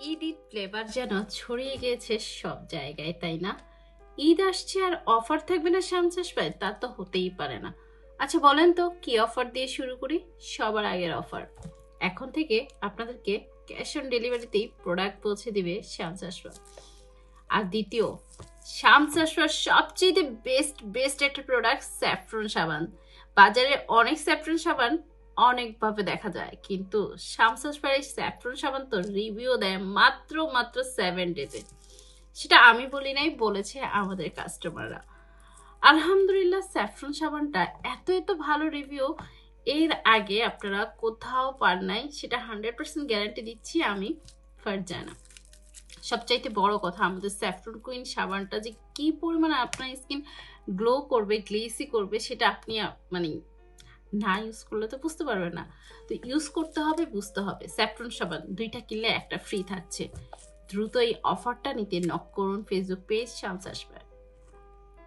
Eid flavour যেন ছড়িয়ে গিয়েছে সব জায়গায়, তাই না? ঈদ আসছে আর অফার থাকবে না শ্যামচাষ পায় তা তো হতেই পারে না। আচ্ছা বলেন তো, কি অফার দিয়ে শুরু করি? সবার আগের অফার এখন থেকে আপনাদেরকে ক্যাশ অন ডেলিভারিতেই প্রোডাক্ট পৌঁছে দিবে শ্যামচাষ আর দ্বিতীয় শ্যামচাষপার সবচেয়ে বেস্ট বেস্ট একটা প্রোডাক্ট স্যাফরন সাবান। বাজারে অনেক স্যাফরন সাবান অনেকভাবে দেখা যায়। কিন্তু শামসাস পাড়ে স্যাফরন সাবান তো রিভিউ দেয় মাত্র মাত্র সেভেন ডেতে সেটা আমি বলি নাই, বলেছে আমাদের কাস্টমাররা আলহামদুলিল্লাহ, স্যাফরন সাবানটা এত এত ভালো রিভিউ এর আগে আপনারা কোথাও পান নাই, সেটা হান্ড্রেড পার্সেন্ট গ্যারান্টি দিচ্ছি আমি ফারজানা। সবচাইতে বড় কথা, আমাদের স্যাফরন কুইন সাবানটা যে কি পরিমাণে আপনার স্কিন গ্লো করবে গ্লেসি করবে, সেটা আপনি মানে না ইউজ করলে তো বুঝতে পারবে না। তো ইউজ করতে হবে, বুঝতে হবে। স্যাফরন সাবান দুইটা কিনলে একটা ফ্রি থাকছে। দ্রুত এই অফারটা নিতে নক করুন ফেসবুক পেজ শামস আসবে।